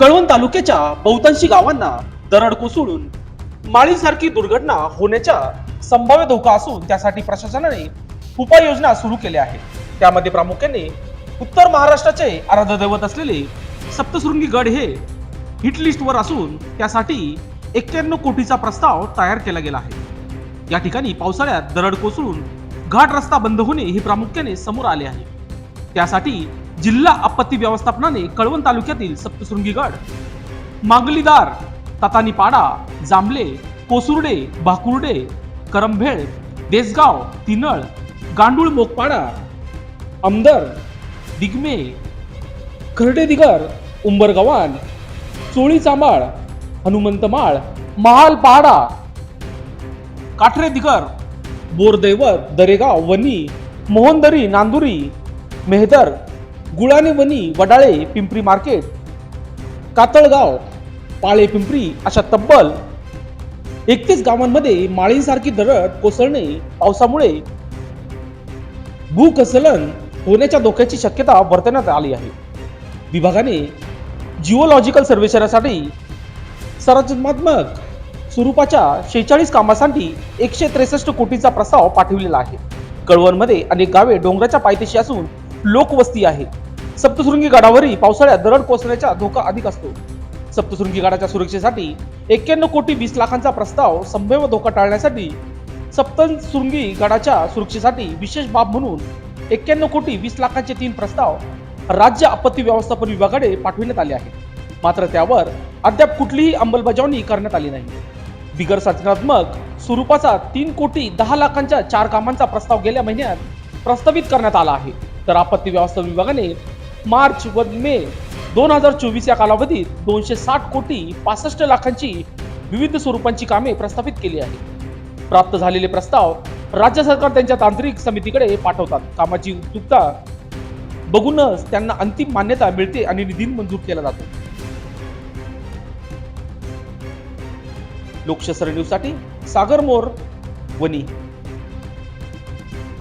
कळवण तालुक्याच्या बहुतांशी गावांना दरड कोसळून माळीसारखी दुर्घटना होण्याच्या संभाव्य धोका असून त्यासाठी प्रशासनाने उपाययोजना सुरू केल्या आहेत. त्यामध्ये प्रामुख्याने उत्तर महाराष्ट्राचे आराध्य दैवत असलेले सप्तशृंगी गड हे हिट लिस्टवर असून त्यासाठी एक्क्याण्णव कोटीचा प्रस्ताव तयार केला गेला आहे. या ठिकाणी पावसाळ्यात दरड कोसळून घाट रस्ता बंद होणे हे प्रामुख्याने समोर आले आहे. त्यासाठी जिल्हा आपत्ती व्यवस्थापनाने कळवण तालुक्यातील सप्तशृंगी गड मागलीदार तातानीपाडा जांभले कोसुर्डे भाकुर्डे करंभेळ देसगाव तिनळ गांडूळ मोकपाडा आमदर दिगमे खर्डे दिगर उंबरगव्हाण चोळी चांबाळ हनुमंतमाळ महाल पहाडा काठरे बोरदैवत दरेगाव वनी मोहनदरी नांदुरी मेहदर गुळाने वनी वडाळे पिंपरी मार्केट कातळगाव पाळे पिंपरी अशा तब्बल एकतीस गावांमध्ये माळींसारखी दरड कोसळणे पावसामुळे भूकसलन होण्याच्या धोक्याची शक्यता वर्तवण्यात आली आहे. विभागाने जिओलॉजिकल सर्वेक्षणासाठी संरचनात्मक स्वरूपाच्या शेहेचाळीस कामासाठी एकशे त्रेसष्ट कोटीचा प्रस्ताव पाठविलेला आहे. कळवणमध्ये अनेक गावे डोंगराच्या पायथ्याशी असून लोकवस्ती आहे. सप्तशृंगी गडावरही पावसाळ्यात दरड कोसळण्याचा धोका अधिक असतो. सप्तशृंगी गडाच्या सुरक्षेसाठी एक्क्याण्णव कोटी वीस लाखांचा प्रस्ताव संभाव्य धोका टाळण्यासाठी सप्तशृंगी गडाच्या सुरक्षेसाठी विशेष बाब म्हणून एक्क्याण्णव कोटी वीस लाखांचे तीन प्रस्ताव राज्य आपत्ती व्यवस्थापन विभागाकडे पाठविण्यात आले आहेत. मात्र त्यावर अद्याप कुठलीही अंमलबजावणी करण्यात आली नाही. बिगर संचनात्मक स्वरूपाचा तीन कोटी दहा लाखांच्या चार कामांचा प्रस्ताव गेल्या महिन्यात प्रस्तावित करण्यात आला आहे. तर आपत्ती व्यवस्थापन विभागाने मार्च व मे दोन हजार चोवीस या कालावधीत दोनशे साठ कोटी पासष्ट लाखांची विविध स्वरूपांची कामे प्रस्थापित केली आहेत. प्राप्त झालेले प्रस्ताव राज्य सरकार त्यांच्या तांत्रिक समितीकडे पाठवतात. कामाची उत्सुकता बघूनच त्यांना अंतिम मान्यता मिळते आणि निधी मंजूर केला जातो. लोकशास्त्र न्यूजसाठी सागर मोर वनी